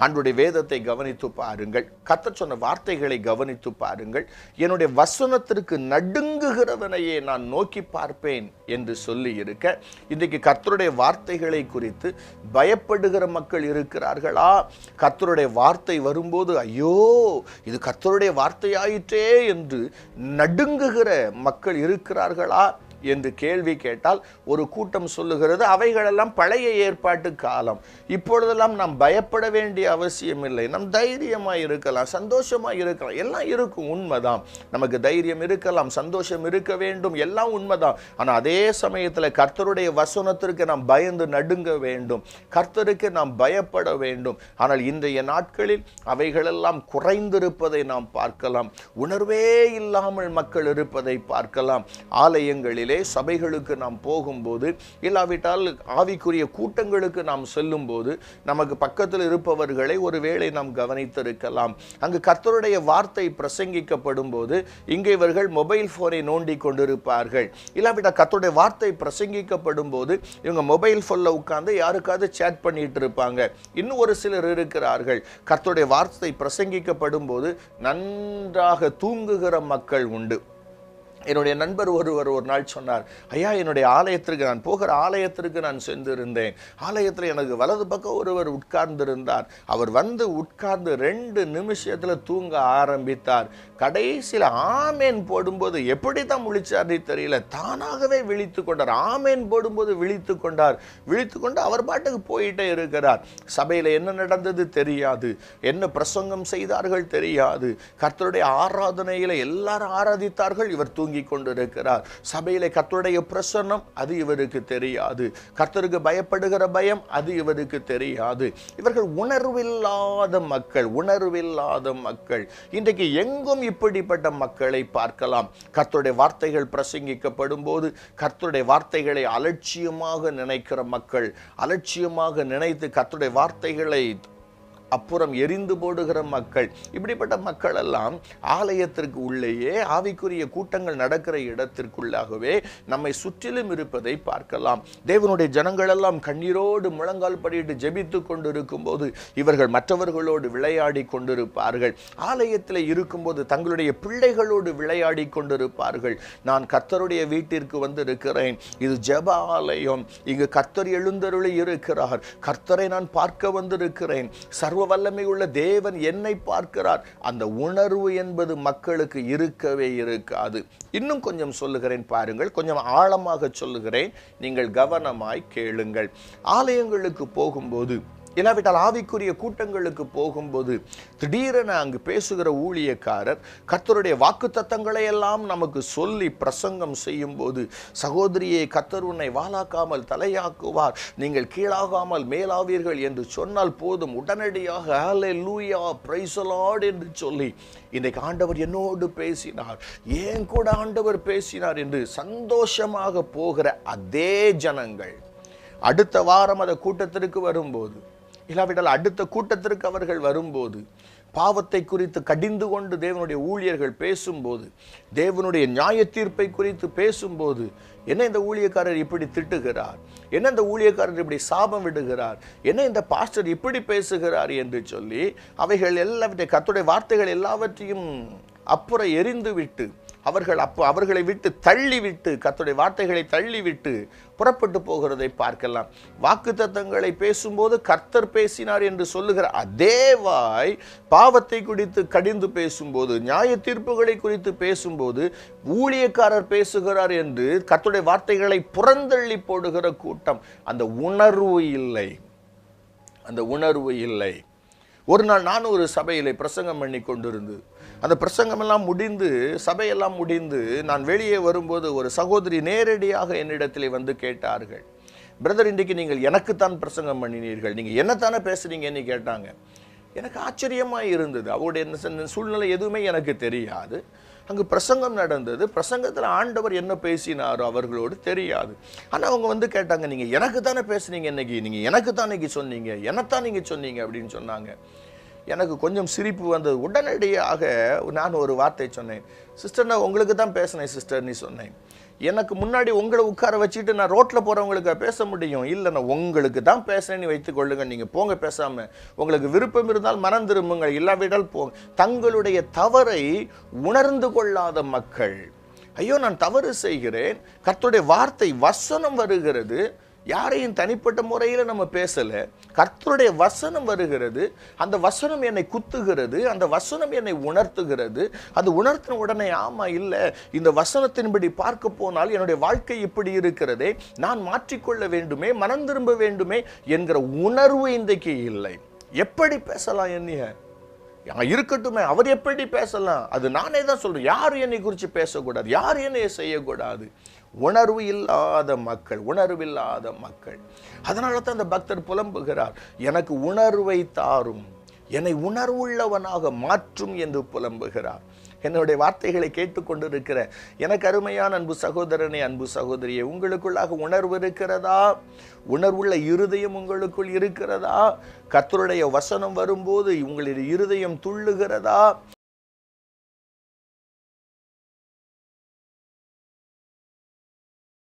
ஆண்டுடைய வேதத்தை கவனித்து பாருங்கள். கத்த சொன்ன வார்த்தைகளை கவனித்து பாருங்கள். என்னுடைய வசனத்திற்கு நடுங்குகிறவனையே நான் நோக்கி பார்ப்பேன் என்று சொல்லி இருக்க இன்றைக்கு கர்த்தருடைய வார்த்தைகளை குறித்து பயப்படுகிற மக்கள் இருக்கிறார்களா? கர்த்தருடைய வார்த்தை வரும்போது ஐயோ இது கர்த்தருடைய வார்த்தையாயிற்றே என்று நடுங்குகிற மக்கள் இருக்கிறார்களா? என்று கேள்வி கேட்டால் ஒரு கூட்டம் சொல்லுகிறது அவைகளெல்லாம் பழைய ஏற்பாட்டு காலம். இப்பொழுதெல்லாம் நாம் பயப்பட வேண்டிய அவசியம் இல்லை. நம் தைரியமாக இருக்கலாம் சந்தோஷமாக இருக்கலாம். எல்லாம் இருக்கும் உண்மைதான். நமக்கு தைரியம் இருக்கலாம் சந்தோஷம் இருக்க வேண்டும் எல்லாம் உண்மைதான். ஆனால் அதே சமயத்தில் கர்த்தருடைய வசனத்திற்கு நாம் பயந்து நடுங்க வேண்டும். கர்த்தருக்கு நாம் பயப்பட வேண்டும். ஆனால் இன்றைய நாட்களில் அவைகளெல்லாம் குறைந்திருப்பதை நாம் பார்க்கலாம். உணர்வே இல்லாமல் மக்கள் இருப்பதை பார்க்கலாம். ஆலயங்களிலே சபைகளுக்கு நாம் போகும்போது இல்லாவிட்டால் ஆவிக்குரிய கூட்டங்களுக்கு நாம் செல்லும்போது நமக்கு பக்கத்தில் இருப்பவர்களை ஒருவேளை நாம் கவனித்திருக்கலாம். அங்கு கர்த்தருடைய வார்த்தை பிரசங்கிக்கப்படும் போது இங்கே இவர்கள் மொபைல் போனை நோண்டி கொண்டிருப்பார்கள். இல்லாவிட்டால் கர்த்தருடைய வார்த்தை பிரசங்கிக்கப்படும் போது இவங்க மொபைல் ஃபோனில் உட்கார்ந்து யாருக்காவது சேட் பண்ணிட்டு இருப்பாங்க. இன்னும் ஒரு சிலர் இருக்கிறார்கள். கர்த்தருடைய வார்த்தை பிரசங்கிக்கப்படும் போது நன்றாக தூங்குகிற மக்கள் உண்டு. என்னுடைய நண்பர் ஒருவர் ஒரு நாள் சொன்னார் ஐயா என்னுடைய ஆலயத்திற்கு நான் போகிற ஆலயத்திற்கு நான் சென்றிருந்தேன். ஆலயத்தில் எனக்கு வலது பக்கம் ஒருவர் உட்கார்ந்திருந்தார். அவர் வந்து உட்கார்ந்து ரெண்டு நிமிஷத்தில் தூங்க ஆரம்பித்தார். கடைசியில் ஆமேன் போடும்போது எப்படி தான் முழிச்சார்னு தெரியல. தானாகவே விழித்து கொண்டார். ஆமேன் போடும்போது விழித்து கொண்டார். விழித்து கொண்டு அவர் பாட்டுக்கு போயிட்டே இருக்கிறார். சபையில் என்ன நடந்தது தெரியாது. என்ன பிரசங்கம் செய்தார்கள் தெரியாது. கர்த்தருடைய ஆராதனையில் எல்லாரும் ஆராதித்தார்கள். இவர் தூங்கி கொண்டிருக்கிறார் சபையிலே கத்தருடைய பிரசன்னம் அது இவருக்கு தெரியாது. கர்த்தருக்கு பயப்படுகிற பயம் அது இவருக்கு தெரியாது. இவர்கள் உணர்வில்லாத மக்கள் உணர்வில்லாத மக்கள். இன்றைக்கு எங்கும் இப்படிப்பட்ட மக்களை பார்க்கலாம். கர்த்தருடைய வார்த்தைகள் பிரசங்கிக்கப்படும் போது கர்த்தருடைய வார்த்தைகளை அலட்சியமாக நினைக்கிற மக்கள் அலட்சியமாக நினைத்து கர்த்தருடைய வார்த்தைகளை அப்புறம் எரிந்து போடுகிற மக்கள். இப்படிப்பட்ட மக்கள் எல்லாம் ஆலயத்திற்கு உள்ளேயே ஆவிக்குரிய கூட்டங்கள் நடக்கிற இடத்திற்குள்ளாகவே நம்மை சுற்றிலும் இருப்பதை பார்க்கலாம். தேவனுடைய ஜனங்கள் எல்லாம் கண்ணீரோடு முழங்கால் படியிட்டு ஜெபித்து கொண்டிருக்கும் போது இவர்கள் மற்றவர்களோடு விளையாடி கொண்டிருப்பார்கள். ஆலயத்தில் இருக்கும்போது தங்களுடைய பிள்ளைகளோடு விளையாடி கொண்டிருப்பார்கள். நான் கர்த்தருடைய வீட்டிற்கு வந்திருக்கிறேன். இது ஜெப ஆலயம். இங்கு கர்த்தர் எழுந்தருளி இருக்கிறார். கர்த்தரை நான் பார்க்க வந்திருக்கிறேன். சர்வ வல்லமை உள்ள தேவன் என்னை பார்க்கிறார். அந்த உணர்வு என்பது மக்களுக்கு இருக்கவே இருக்காது. இன்னும் கொஞ்சம் சொல்லுகிறேன் பாருங்கள். கொஞ்சம் ஆழமாக சொல்லுகிறேன். நீங்கள் கவனமாய் கேளுங்கள். ஆலயங்களுக்கு போகும்போது இல்லாவிட்டால் ஆவிக்குரிய கூட்டங்களுக்கு போகும்போது திடீரென அங்கு பேசுகிற ஊழியக்காரர் கத்தருடைய வாக்கு தத்தங்களை எல்லாம் நமக்கு சொல்லி பிரசங்கம் செய்யும் போது சகோதரியை கத்தர் உன்னை வாலாக்காமல் தலையாக்குவார். நீங்கள் கீழாகாமல் மேலாவீர்கள் என்று சொன்னால் போதும். உடனடியாக ஹலே லூயா பிரைசலாட் என்று சொல்லி இன்றைக்கு ஆண்டவர் என்னோடு பேசினார். ஏன் கூட ஆண்டவர் பேசினார் என்று சந்தோஷமாக போகிற அதே ஜனங்கள் அடுத்த வாரம் அந்த கூட்டத்திற்கு வரும்போது இல்லாவிட்டால் அடுத்த கூட்டத்திற்கு அவர்கள் வரும்போது பாவத்தை குறித்து கடிந்து கொண்டு தேவனுடைய ஊழியர்கள் பேசும்போது தேவனுடைய நியாய தீர்ப்பை குறித்து பேசும்போது என்ன இந்த ஊழியக்காரர் இப்படி திட்டுகிறார்? என்ன இந்த ஊழியக்காரர் இப்படி சாபம் விடுகிறார்? என்ன இந்த பாஸ்டர் இப்படி பேசுகிறார் என்று சொல்லி அவைகள் எல்லாவற்றை கத்துடைய வார்த்தைகள் எல்லாவற்றையும் அப்புறம் எரிந்துவிட்டு அவர்கள் அப்போ அவர்களை விட்டு தள்ளிவிட்டு கத்துடைய வார்த்தைகளை தள்ளிவிட்டு புறப்பட்டு போகிறதை பார்க்கலாம். வாக்கு தத்தங்களை பேசும்போது கர்த்தர் பேசினார் என்று சொல்லுகிற அதே வாய் பாவத்தை குறித்து கடிந்து பேசும்போது நியாய தீர்ப்புகளை குறித்து பேசும்போது ஊழியக்காரர் பேசுகிறார் என்று கத்துடைய வார்த்தைகளை புறந்தள்ளி போடுகிற கூட்டம். அந்த உணர்வு இல்லை. அந்த உணர்வு இல்லை. ஒரு நாள் நான் ஒரு சபையில் பிரசங்கம் பண்ணி கொண்டிருந்து அந்த பிரசங்கமெல்லாம் முடிந்து சபையெல்லாம் முடிந்து நான் வெளியே வரும்போது ஒரு சகோதரி நேரடியாக என்னிடத்திலே வந்து கேட்டார்கள். பிரதர் இன்றைக்கு நீங்கள் எனக்குத்தான் பிரசங்கம் பண்ணினீர்கள். நீங்கள் என்னத்தானே பேசுகிறீங்கன்னு கேட்டாங்க. எனக்கு ஆச்சரியமாக இருந்தது. அவருடைய என்ன சூழ்நிலை எதுவுமே எனக்கு தெரியாது. அங்கு பிரசங்கம் நடந்தது. பிரசங்கத்தில் ஆண்டவர் என்ன பேசினாரோ அவர்களோடு தெரியாது. ஆனால் அவங்க வந்து கேட்டாங்க நீங்கள் எனக்கு தானே பேசுனீங்க இன்னைக்கு? நீங்கள் எனக்கு தான் இன்னைக்கு சொன்னீங்க. என்னத்தான் நீங்கள் சொன்னீங்க? அப்படின்னு சொன்னாங்க. எனக்கு கொஞ்சம் சிரிப்பு வந்தது. உடனடியாக நான் ஒரு வார்த்தை சொன்னேன். சிஸ்டர் நான் உங்களுக்கு தான் பேசினேன் சிஸ்டர் நீ சொன்னேன். எனக்கு முன்னாடி உங்களை உட்கார வச்சுட்டு நான் ரோட்டில் போகிறவங்களுக்கு பேச முடியும்? இல்லை நான் உங்களுக்கு தான் பேசுகிறேன்னு வைத்துக்கொள்ளுங்க நீங்கள் போங்க பேசாமல் உங்களுக்கு விருப்பம் இருந்தால் மனம் திரும்புங்கள். இல்லாவிட்டால் போங்க தங்களுடைய தவறை உணர்ந்து கொள்ளாத மக்கள். ஐயோ நான் தவறு செய்கிறேன். கர்த்தருடைய வார்த்தை வசனம் வருகிறது. யாரையும் தனிப்பட்ட முறையில் நம்ம பேசலை. கர்த்தருடைய வசனம் வருகிறது. அந்த வசனம் என்னை குத்துகிறது. அந்த வசனம் என்னை உணர்த்துகிறது. அது உணர்த்தின உடனே ஆமா இல்லை இந்த வசனத்தின்படி பார்க்க போனால் என்னுடைய வாழ்க்கை இப்படி இருக்கிறதே. நான் மாற்றிக்கொள்ள வேண்டுமே மனம் திரும்ப வேண்டுமே என்கிற உணர்வு இன்றைக்கு இல்லை. எப்படி பேசலாம் என்னைய? யா- இருக்கட்டுமே அவர் எப்படி பேசலாம்? அது நானே தான் சொல்றேன். யார் என்னை குறித்து பேசக்கூடாது? யார் என்னை செய்யக்கூடாது? உணர்வு இல்லாத மக்கள் உணர்வில்லாத மக்கள். அதனால தான் அந்த பக்தர் புலம்புகிறார். எனக்கு உணர்வை தாரும் என்னை உணர்வுள்ளவனாக மாற்றும் என்று புலம்புகிறார். என்னுடைய வார்த்தைகளை கேட்டுக்கொண்டிருக்கிற எனக்கு அருமையான அன்பு சகோதரனே அன்பு சகோதரியே உங்களுக்குள்ளாக உணர்வு இருக்கிறதா? உணர்வுள்ள இருதயம் உங்களுக்குள் இருக்கிறதா? கத்தருடைய வசனம் வரும்போது உங்களுடைய இருதயம் துள்ளுகிறதா?